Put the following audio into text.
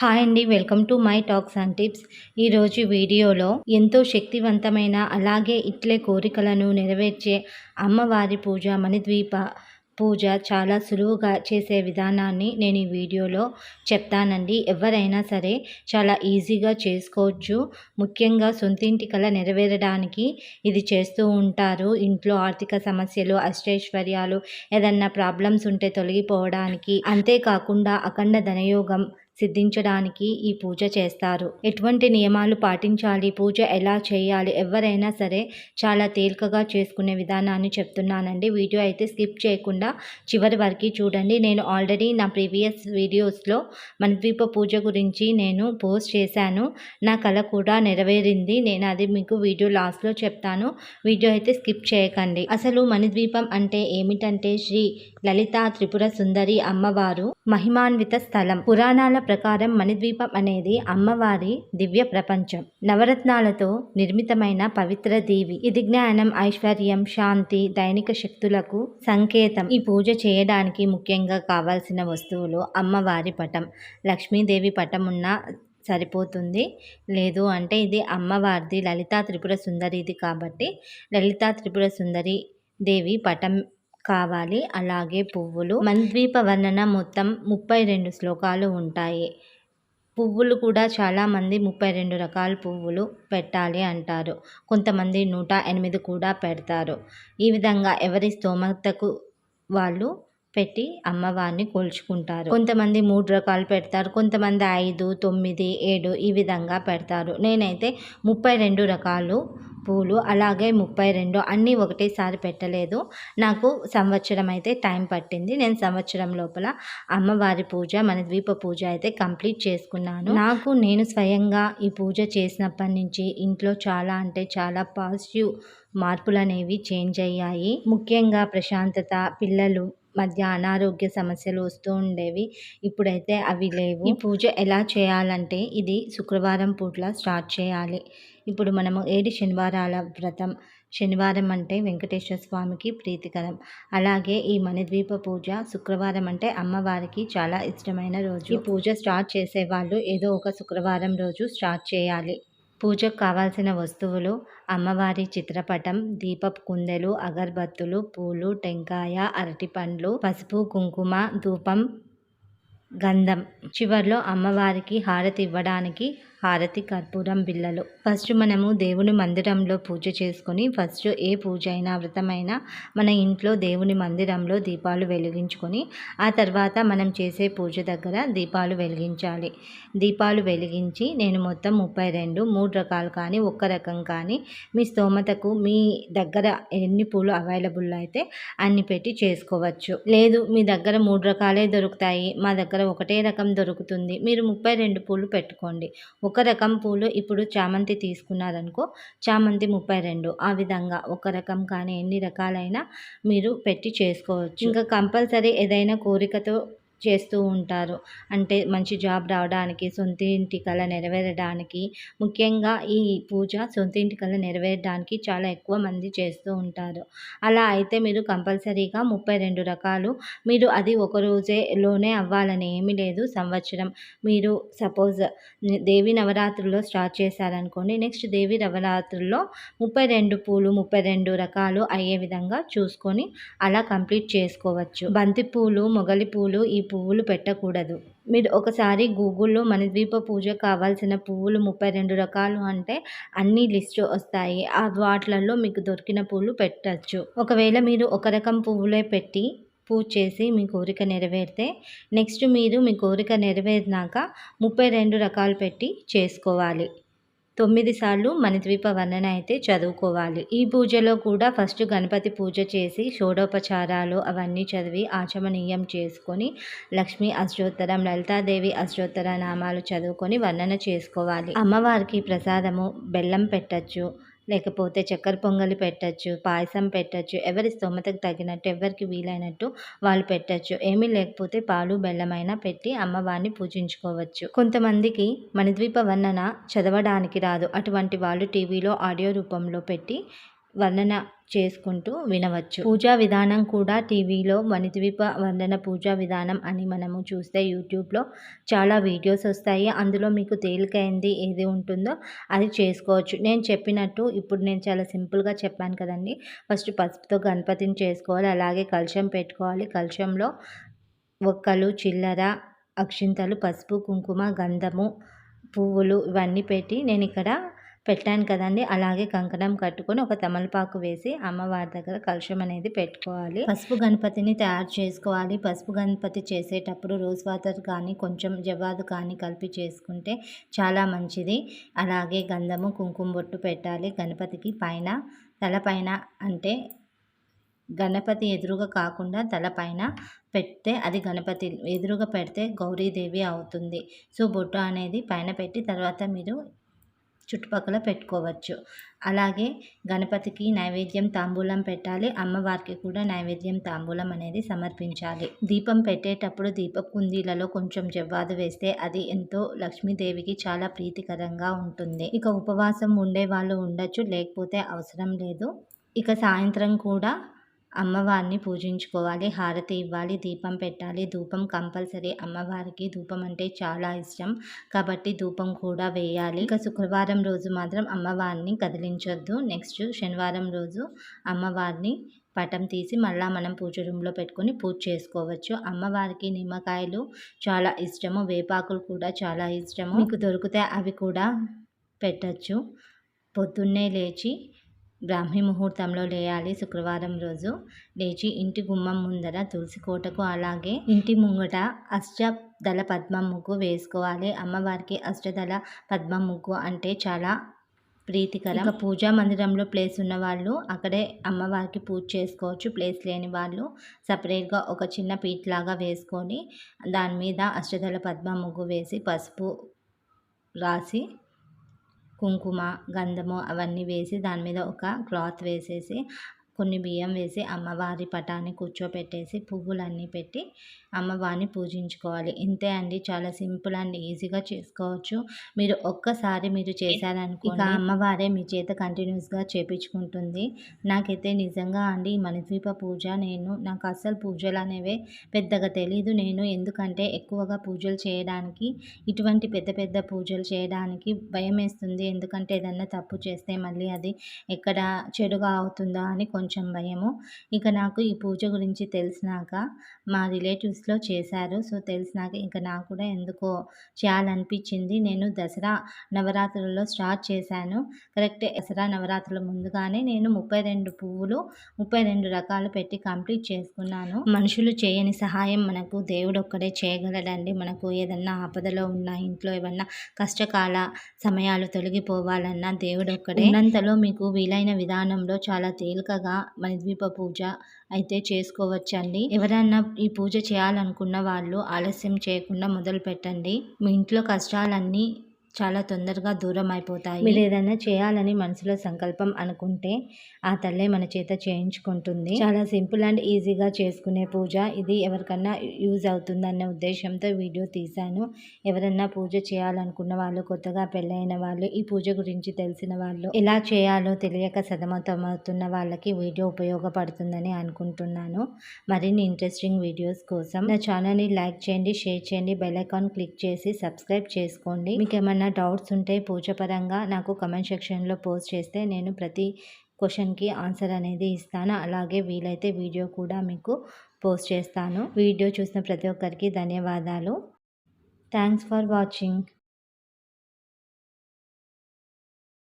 Hi అండి welcome to my tax and tips. ఈరోజు వీడియోలో ఎంతో శక్తివంతమైన అలాగే ఇట్లే కోరికలను నెరవేర్చే అమ్మవారి పూజ మణిద్వీప పూజ చాలా సులువుగా చేసే విధానాన్ని నేను ఈ వీడియోలో చెప్తానండి. ఎవరైనా సరే చాలా ఈజీగా చేసుకోవచ్చు. ముఖ్యంగా సొంతింటి కళ నెరవేరడానికి ఇది చేస్తూ ఉంటారు. ఇంట్లో ఆర్థిక సమస్యలు అష్టైశ్వర్యాలు ఏదన్నా ప్రాబ్లమ్స్ ఉంటే తొలగిపోవడానికి. అంతేకాకుండా అఖండ ధనయోగం సిద్ధించడానికి ఈ పూజ చేస్తారు. ఎటువంటి నియమాలు పాటించాలి పూజ ఎలా చేయాలి ఎవరైనా సరే చాలా తేలికగా చేసుకునే విధానాన్ని చెప్తున్నానండి. వీడియో అయితే స్కిప్ చేయకుండా చివరి వరకు చూడండి. నేను ఆల్రెడీ నా ప్రీవియస్ వీడియోస్లో మణిద్వీప పూజ గురించి నేను పోస్ట్ చేశాను. నా కళ కూడా నెరవేరింది. నేను అది మీకు వీడియో లాస్ట్లో చెప్తాను. వీడియో అయితే స్కిప్ చేయకండి. అసలు మణిద్వీపం అంటే ఏమిటంటే శ్రీ లలిత త్రిపుర సుందరి అమ్మవారు మహిమాన్విత స్థలం. పురాణాల ప్రకారం మణిద్వీపం అనేది అమ్మవారి దివ్య ప్రపంచం. నవరత్నాలతో నిర్మితమైన పవిత్ర దేవి. ఇది జ్ఞానం ఐశ్వర్యం శాంతి దైనిక శక్తులకు సంకేతం. ఈ పూజ చేయడానికి ముఖ్యంగా కావాల్సిన వస్తువులు అమ్మవారి పటం. లక్ష్మీదేవి పటం ఉన్న సరిపోతుంది. లేదు అంటే ఇది అమ్మవారిది లలితా త్రిపుర సుందరిది కాబట్టి లలితా త్రిపుర సుందరి దేవి పటం కావాలి. అలాగే పువ్వులు. మంద్వీప వర్ణన మొత్తం ముప్పై రెండు శ్లోకాలు ఉంటాయి. పువ్వులు కూడా చాలామంది ముప్పై రెండు రకాల పువ్వులు పెట్టాలి అంటారు. కొంతమంది నూట ఎనిమిది కూడా పెడతారు. ఈ విధంగా ఎవరి స్తోమతకు వాళ్ళు పెట్టి అమ్మవారిని కొలుచుకుంటారు. కొంతమంది మూడు రకాలు పెడతారు. కొంతమంది ఐదు తొమ్మిది ఏడు ఈ విధంగా పెడతారు. నేనైతే ముప్పై రెండు రకాలు పూలు అలాగే ముప్పై రెండు అన్నీ ఒకటేసారి పెట్టలేదు. నాకు సంవత్సరం అయితే టైం పట్టింది. నేను సంవత్సరం లోపల అమ్మవారి పూజ మన ద్వీప పూజ అయితే కంప్లీట్ చేసుకున్నాను. నాకు నేను స్వయంగా ఈ పూజ చేసినప్పటి నుంచి ఇంట్లో చాలా అంటే చాలా పాజిటివ్ మార్పులు అనేవి చేంజ్ అయ్యాయి. ముఖ్యంగా ప్రశాంతత పిల్లలు మధ్య అనారోగ్య సమస్యలు వస్తూ ఉండేవి. ఇప్పుడైతే అవి లేవు. ఈ పూజ ఎలా చేయాలంటే ఇది శుక్రవారం పూట్ల స్టార్ట్ చేయాలి. ఇప్పుడు మనము ఏడు శనివారాల వ్రతం. శనివారం అంటే వెంకటేశ్వర స్వామికి ప్రీతికరం. అలాగే ఈ మణిద్వీప పూజ శుక్రవారం అంటే అమ్మవారికి చాలా ఇష్టమైన రోజు. ఈ పూజ స్టార్ట్ చేసే వాళ్ళు ఏదో ఒక శుక్రవారం రోజు స్టార్ట్ చేయాలి. పూజకు కావాల్సిన వస్తువులు అమ్మవారి చిత్రపటం దీపపు కుందెలు అగరబత్తులు పూలు టెంకాయ అరటిపండ్లు పసుపు కుంకుమ ధూపం గంధం. చివర్లో అమ్మవారికి హారతి ఇవ్వడానికి హారతి కర్పూరం బిళ్ళలు. ఫస్ట్ మనము దేవుని మందిరంలో పూజ చేసుకొని ఫస్ట్ ఏ పూజ అయినా వ్రతమైనా మన ఇంట్లో దేవుని మందిరంలో దీపాలు వెలిగించుకొని ఆ తర్వాత మనం చేసే పూజ దగ్గర దీపాలు వెలిగించాలి. దీపాలు వెలిగించి నేను మొత్తం ముప్పై రెండు మూడు రకాలు కానీ ఒక్క రకం కానీ మీ స్తోమతకు మీ దగ్గర ఎన్ని పూలు అవైలబుల్ అయితే అన్ని పెట్టి చేసుకోవచ్చు. లేదు మీ దగ్గర మూడు రకాలే దొరుకుతాయి మా దగ్గర ఒకటే రకం దొరుకుతుంది. మీరు ముప్పై రెండు పూలు పెట్టుకోండి. ఒక రకం పూలు ఇప్పుడు చామంతి తీసుకున్నారనుకో చామంతి ముప్పై రెండు. ఆ విధంగా ఒక రకం కానీ ఎన్ని రకాలైనా మీరు పెట్టి చేసుకోవచ్చు. ఇంకా కంపల్సరీ ఏదైనా కోరికతో చేస్తూ ఉంటారు. అంటే మంచి జాబ్ రావడానికి సొంత ఇంటి కళ నెరవేరడానికి ముఖ్యంగా ఈ పూజ సొంత ఇంటి కళ నెరవేరడానికి చాలా ఎక్కువ మంది చేస్తూ ఉంటారు. అలా అయితే మీరు కంపల్సరీగా ముప్పై రెండు రకాలు మీరు అది ఒక రోజేలోనే అవ్వాలని ఏమీ లేదు. సంవత్సరం మీరు సపోజ్ దేవి నవరాత్రుల్లో స్టార్ట్ చేశారనుకోండి నెక్స్ట్ దేవి నవరాత్రుల్లో ముప్పై రెండు పూలు ముప్పై రెండు రకాలు అయ్యే విధంగా చూసుకొని అలా కంప్లీట్ చేసుకోవచ్చు. బంతి పూలు మొగలి పూలు ఈ పువ్వులు పెట్టకూడదు. మీరు ఒకసారి గూగుల్లో మన ద్వీప పూజ కావాల్సిన పువ్వులు ముప్పై రెండు రకాలు అంటే అన్ని లిస్ట్ వస్తాయి. ఆ వాటిలలో మీకు దొరికిన పువ్వులు పెట్టచ్చు. ఒకవేళ మీరు ఒక రకం పువ్వులే పెట్టి పూజ చేసి మీ కోరిక నెరవేరితే నెక్స్ట్ మీరు మీ కోరిక నెరవేరినాక ముప్పై రెండు రకాలు పెట్టి చేసుకోవాలి. తొమ్మిది సార్లు మణిద్వీప వర్ణన అయితే చదువుకోవాలి. ఈ పూజలో కూడా ఫస్ట్ గణపతి పూజ చేసి షోడోపచారాలు అవన్నీ చదివి ఆచమనీయం చేసుకొని లక్ష్మి అష్టోత్తరం లలితాదేవి అష్టోత్తర నామాలు చదువుకొని వర్ణన చేసుకోవాలి. అమ్మవారికి ప్రసాదము బెల్లం పెట్టచ్చు లేకపోతే చక్కెర పొంగలి పెట్టచ్చు పాయసం పెట్టచ్చు ఎవరి స్తోమతకు తగినట్టు ఎవరికి వీలైనట్టు వాళ్ళు పెట్టచ్చు. ఏమీ లేకపోతే పాలు బెల్లమైనా పెట్టి అమ్మవారిని పూజించుకోవచ్చు. కొంతమందికి మణిద్వీప వర్ణన చదవడానికి రాదు. అటువంటి వాళ్ళు టీవీలో ఆడియో రూపంలో పెట్టి వర్ణన చేసుకుంటూ వినవచ్చు. పూజా విధానం కూడా టీవీలో వనిద్వీప వందన పూజా విధానం అని మనము చూస్తే యూట్యూబ్లో చాలా వీడియోస్ వస్తాయి. అందులో మీకు తేలికైంది ఏది ఉంటుందో అది చేసుకోవచ్చు. నేను చెప్పినట్టు ఇప్పుడు నేను చాలా సింపుల్గా చెప్పాను కదండి. ఫస్ట్ పసుపుతో గణపతిని చేసుకోవాలి. అలాగే కలుషం పెట్టుకోవాలి. కలుషంలో ఒక్కలు చిల్లర అక్షింతలు పసుపు కుంకుమ గంధము పువ్వులు ఇవన్నీ పెట్టి నేను ఇక్కడ పెట్టాను కదండి. అలాగే కంకణం కట్టుకొని ఒక తమలపాకు వేసి అమ్మవారి దగ్గర కలుషం అనేది పెట్టుకోవాలి. పసుపు గణపతిని తయారు చేసుకోవాలి. పసుపు గణపతి చేసేటప్పుడు రోజ్ వాటర్ కానీ కొంచెం జవాదు కానీ కలిపి చేసుకుంటే చాలా మంచిది. అలాగే గంధము కుంకుమ బొట్టు పెట్టాలి. గణపతికి పైన తలపైన అంటే గణపతి ఎదురుగా కాకుండా తలపైన పెడితే అది గణపతి ఎదురుగా పెడితే గౌరీదేవి అవుతుంది. సో బొట్టు అనేది పైన పెట్టి తర్వాత మీరు చుట్టుపక్కల పెట్టుకోవచ్చు. అలాగే గణపతికి నైవేద్యం తాంబూలం పెట్టాలి. అమ్మవారికి కూడా నైవేద్యం తాంబూలం అనేది సమర్పించాలి. దీపం పెట్టేటప్పుడు దీప కుందీలలో కొంచెం జవ్వాదు వేస్తే అది ఎంతో లక్ష్మీదేవికి చాలా ప్రీతికరంగా ఉంటుంది. ఇక ఉపవాసం ఉండే వాళ్ళు ఉండొచ్చు లేకపోతే అవసరం లేదు. ఇక సాయంత్రం కూడా అమ్మవారిని పూజించుకోవాలి హారతి ఇవ్వాలి దీపం పెట్టాలి. ధూపం కంపల్సరీ. అమ్మవారికి ధూపం అంటే చాలా ఇష్టం. కాబట్టి ధూపం కూడా వేయాలి. ఇక శుక్రవారం రోజు మాత్రం అమ్మవారిని కదిలించొద్దు. నెక్స్ట్ శనివారం రోజు అమ్మవారిని పటం తీసి మళ్ళీ మనం పూజ రూమ్లో పెట్టుకొని పూజ చేసుకోవచ్చు. అమ్మవారికి నిమ్మకాయలు చాలా ఇష్టము. వేపాకులు కూడా చాలా ఇష్టము. మీకు దొరికితే అవి కూడా పెట్టచ్చు. పొద్దున్నే లేచి బ్రాహ్మీ ముహూర్తంలో లేయాలి శుక్రవారం రోజు. లేచి ఇంటి గుమ్మం ముందర తులసి కోటకు అలాగే ఇంటి ముంగట అష్టదళ పద్మ ముగ్గు వేసుకోవాలి. అమ్మవారికి అష్టదళ పద్మ ముగ్గు అంటే చాలా ప్రీతికరం. పూజా మందిరంలో ప్లేస్ ఉన్న వాళ్ళు అక్కడే అమ్మవారికి పూజ చేసుకోవచ్చు. ప్లేస్ లేని వాళ్ళు సపరేట్గా ఒక చిన్న పీట్ లాగా వేసుకొని దాని మీద అష్టదళ పద్మ ముగ్గు వేసి పసుపు రాసి కుంకుమ గంధము అవన్నీ వేసి దాని మీద ఒక క్లాత్ వేసేసి కొన్ని బియ్యం వేసి అమ్మవారి పటాన్ని కూర్చోపెట్టేసి పువ్వులన్నీ పెట్టి అమ్మవారిని పూజించుకోవాలి. ఇంతే అండి. చాలా సింపుల్ అండ్ ఈజీగా చేసుకోవచ్చు. మీరు ఒక్కసారి మీరు చేశారనుకో ఇక అమ్మవారే మీ చేత కంటిన్యూస్గా చేపించుకుంటుంది. నాకైతే నిజంగా అండి మణిద్వీప పూజ నేను నాకు అస్సలు పూజలు అనేవే పెద్దగా తెలీదు. నేను ఎందుకంటే ఎక్కువగా పూజలు చేయడానికి ఇటువంటి పెద్ద పెద్ద పూజలు చేయడానికి భయం వేస్తుంది ఎందుకంటే ఏదన్నా తప్పు చేస్తే మళ్ళీ అది ఎక్కడ చెడుగా అవుతుందా అని కొంచెం భయము. ఇక నాకు ఈ పూజ గురించి తెలిసినాక మా రిలేటివ్స్లో చేశారు. సో తెలిసినాక ఇంకా నాకు కూడా ఎందుకో చేయాలనిపించింది. నేను దసరా నవరాత్రులలో స్టార్ట్ చేశాను. కరెక్ట్ దసరా నవరాత్రుల ముందుగానే నేను ముప్పై రెండు పువ్వులు ముప్పై రెండు రకాలు పెట్టి కంప్లీట్ చేసుకున్నాను. మనుషులు చేయని సహాయం మనకు దేవుడు ఒక్కడే చేయగలడండి. మనకు ఏదన్నా ఆపదలో ఉన్న ఇంట్లో ఏమన్నా కష్టకాల సమయాలు తొలగిపోవాలన్నా దేవుడు ఒక్కడే ఉన్నంతలో మీకు వీలైన విధానంలో చాలా తేలికగా మణిద్వీప పూజ అయితే చేసుకోవచ్చండి. ఎవరైనా ఈ పూజ చేయాలనుకున్న వాళ్ళు ఆలస్యం చేయకుండా మొదలు పెట్టండి మీ ఇంట్లో కష్టాలన్నీ చాలా తొందరగా దూరం అయిపోతాయి మీరు ఏదైనా చేయాలని మనసులో సంకల్పం అనుకుంటే ఆ తల్లే మన చేత చేయించుకుంటుంది. చాలా సింపుల్ అండ్ ఈజీగా చేసుకునే పూజ. ఇది ఎవరికన్నా యూజ్ అవుతుందన్న ఉద్దేశంతో వీడియో తీశాను. ఎవరన్నా పూజ చేయాలనుకున్న వాళ్ళు కొత్తగా పెళ్ళైన వాళ్ళు ఈ పూజ గురించి తెలిసిన వాళ్ళు ఎలా చేయాలో తెలియక సతమతమవుతున్న వాళ్ళకి వీడియో ఉపయోగపడుతుందని అనుకుంటున్నాను. మరిన్ని ఇంట్రెస్టింగ్ వీడియోస్ కోసం నా ఛానల్ని లైక్ చేయండి షేర్ చేయండి బెల్ ఐకాన్ క్లిక్ చేసి సబ్స్క్రైబ్ చేసుకోండి. మీకు ఏమన్నా డౌట్స్ ఉంటే పూజ పరంగా నాకు కమెంట్ సెక్షన్లో పోస్ట్ చేస్తే నేను ప్రతి క్వశ్చన్కి ఆన్సర్ అనేది ఇస్తాను. అలాగే వీలైతే వీడియో కూడా మీకు పోస్ట్ చేస్తాను. వీడియో చూసిన ప్రతి ఒక్కరికి ధన్యవాదాలు. Thanks for watching.